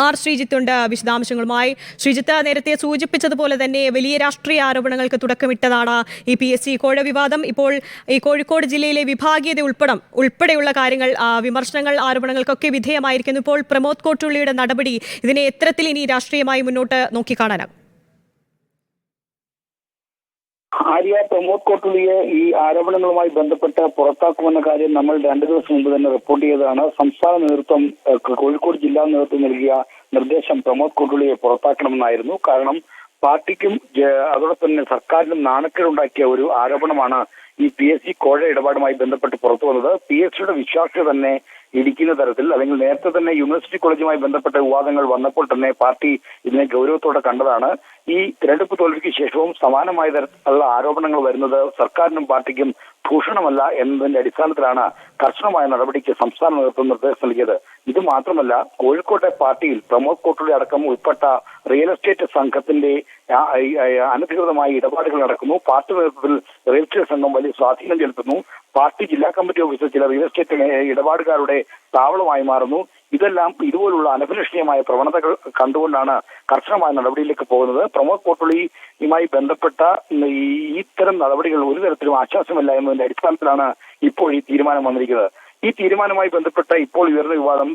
R ശ്രീജിത്തുണ്ട്. വിശദാംശങ്ങളുമായി ശ്രീജിത്ത് നേരത്തെ സൂചിപ്പിച്ചതുപോലെ തന്നെ വലിയ രാഷ്ട്രീയ ആരോപണങ്ങൾക്ക് തുടക്കമിട്ടതാണ് ഈ പി എസ് സി കോഴ വിവാദം ഇപ്പോൾ ഈ കോഴിക്കോട് ജില്ലയിലെ വിഭാഗീയത ഉൾപ്പെടം ഉൾപ്പെടെയുള്ള കാര്യങ്ങൾ വിമർശനങ്ങൾ ആരോപണങ്ങൾക്കൊക്കെ വിധേയമായിരിക്കുന്നു. ഇപ്പോൾ പ്രമോദ് കോട്ടുള്ളിയുടെ നടപടി ഇതിനെ എത്തരത്തിൽ ഇനി രാഷ്ട്രീയമായി മുന്നോട്ട് നോക്കിക്കാണാനാകും? ആര്യ പ്രമോദ് കോട്ടുള്ളിയെ ഈ ആരോപണങ്ങളുമായി ബന്ധപ്പെട്ട് പുറത്താക്കുമെന്ന കാര്യം നമ്മൾ രണ്ടു ദിവസം മുമ്പ് തന്നെ റിപ്പോർട്ട് ചെയ്തതാണ്. സംസ്ഥാന നേതൃത്വം കോഴിക്കോട് ജില്ലാ നേതൃത്വം നൽകിയ നിർദ്ദേശം പ്രമോദ് കോട്ടുള്ളിയെ പുറത്താക്കണമെന്നായിരുന്നു. കാരണം പാർട്ടിക്കും അതോടൊപ്പം തന്നെ സർക്കാരിനും നാണക്കേടുണ്ടാക്കിയ ഒരു ആരോപണമാണ് ഈ പി എസ് സി കോഴ ഇടപാടുമായി ബന്ധപ്പെട്ട് പുറത്തു വന്നത്. പി എസ് സിയുടെ വിശ്വാസ്യത തന്നെ ഇടിക്കുന്ന തരത്തിൽ അല്ലെങ്കിൽ നേരത്തെ തന്നെ യൂണിവേഴ്സിറ്റി കോളേജുമായി ബന്ധപ്പെട്ട വിവാദങ്ങൾ വന്നപ്പോൾ തന്നെ പാർട്ടി ഇതിനെ ഗൗരവത്തോടെ കണ്ടതാണ്. ഈ തിരഞ്ഞെടുപ്പ് തോൽവിക്ക് ശേഷവും സമാനമായ തരത്തിലുള്ള ആരോപണങ്ങൾ വരുന്നത് സർക്കാരിനും പാർട്ടിക്കും ഭൂഷണമല്ല എന്നതിന്റെ അടിസ്ഥാനത്തിലാണ് കർശനമായ നടപടിക്ക് സംസ്ഥാന നേതൃത്വം നിർദ്ദേശം നൽകിയത്. ഇത് മാത്രമല്ല കോഴിക്കോട്ടെ പാർട്ടിയിൽ പ്രമോദ് കോട്ടുള്ളി അടക്കം ഉൾപ്പെട്ട റിയൽ എസ്റ്റേറ്റ് സംഘത്തിന്റെ അനധികൃതമായ ഇടപാടുകൾ നടക്കുന്നു. പാർട്ടി നേതൃത്വത്തിൽ റിയൽ എസ്റ്റേറ്റ് സംഘം വലിയ സ്വാധീനം ചെലുത്തുന്നു. പാർട്ടി ജില്ലാ കമ്മിറ്റി ഓഫീസിൽ ചില റിയൽ എസ്റ്റേറ്റ് ഇടപാടുകാരുടെ താവളമായി മാറുന്നു. ഇതെല്ലാം ഇതുപോലുള്ള അനഭിലഷണീയമായ പ്രവണതകൾ കണ്ടുകൊണ്ടാണ് കർശനമായ നടപടിയിലേക്ക് പോകുന്നത്. പ്രമോദ് പോട്ടുള്ളിയുമായി ബന്ധപ്പെട്ട ഈ ഇത്തരം നടപടികൾ ഒരു തരത്തിലും ആശ്വാസമില്ല എന്നതിന്റെ അടിസ്ഥാനത്തിലാണ് ഇപ്പോൾ ഈ തീരുമാനം വന്നിരിക്കുന്നത്. ഈ തീരുമാനവുമായി ബന്ധപ്പെട്ട ഇപ്പോൾ ഉയർന്ന വിവാദം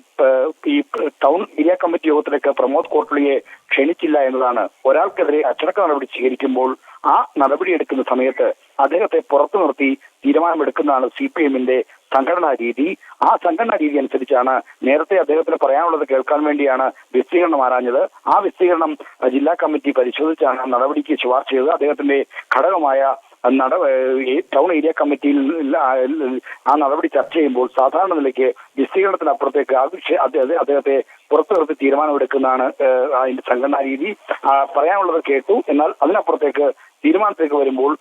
ഈ ടൗൺ ഏരിയ കമ്മിറ്റി യോഗത്തിലേക്ക് പ്രമോദ് കോട്ടളിയെ ക്ഷണിച്ചില്ല എന്നതാണ്. ഒരാൾക്കെതിരെ അച്ചടക്ക നടപടി സ്വീകരിക്കുമ്പോൾ ആ നടപടിയെടുക്കുന്ന സമയത്ത് അദ്ദേഹത്തെ പുറത്തു നിർത്തി തീരുമാനമെടുക്കുന്നതാണ് സി പി എമ്മിന്റെ സംഘടനാ രീതി. ആ സംഘടനാ രീതി അനുസരിച്ചാണ് നേരത്തെ അദ്ദേഹത്തിന് പറയാനുള്ളത് കേൾക്കാൻ വേണ്ടിയാണ് വിസ്തീർണം ആരാഞ്ഞത്. ആ വിസ്തീർണം ജില്ലാ കമ്മിറ്റി പരിശോധിച്ചാണ് നടപടിക്ക് ശുപാർശ ചെയ്തത്. അദ്ദേഹത്തിന്റെ ഘടകമായ നട ഈ ടൗൺ ഏരിയ കമ്മിറ്റിയിൽ ആ നടപടി ചർച്ച ചെയ്യുമ്പോൾ സാധാരണ നിലയ്ക്ക് വിസ്തീർണത്തിനപ്പുറത്തേക്ക് ആ വിഷയ അദ്ദേഹത്തെ പുറത്തു നിർത്തി തീരുമാനമെടുക്കുന്നതാണ് അതിന്റെ സംഘടനാ രീതി. പറയാനുള്ളത് കേട്ടു. എന്നാൽ അതിനപ്പുറത്തേക്ക് തീരുമാനത്തിലേക്ക് വരുമ്പോൾ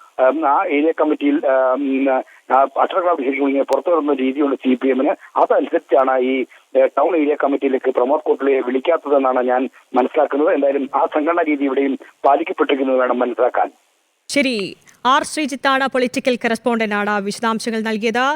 ആ ഏരിയ കമ്മിറ്റിയിൽ അക്ഷരക്ലാബ് ശരിക്കും ഇങ്ങനെ പുറത്തു വരുന്ന രീതിയുണ്ട് സി പി എമ്മിന് അതനുസരിച്ചാണ് ഈ ടൗൺ ഏരിയ കമ്മിറ്റിയിലേക്ക് പ്രമോദ് കോട്ടിലെ വിളിക്കാത്തതെന്നാണ് ഞാൻ മനസ്സിലാക്കുന്നത്. എന്തായാലും ആ സംഘടനാ രീതി ഇവിടെയും പാലിക്കപ്പെട്ടിരിക്കുന്നത് വേണം മനസ്സിലാക്കാൻ. ശരി. ആർ ശ്രീജിത്താണ് പൊളിറ്റിക്കൽ കറസ്പോണ്ടന്റ് ആണ് വിശദാംശങ്ങൾ നൽകിയത്.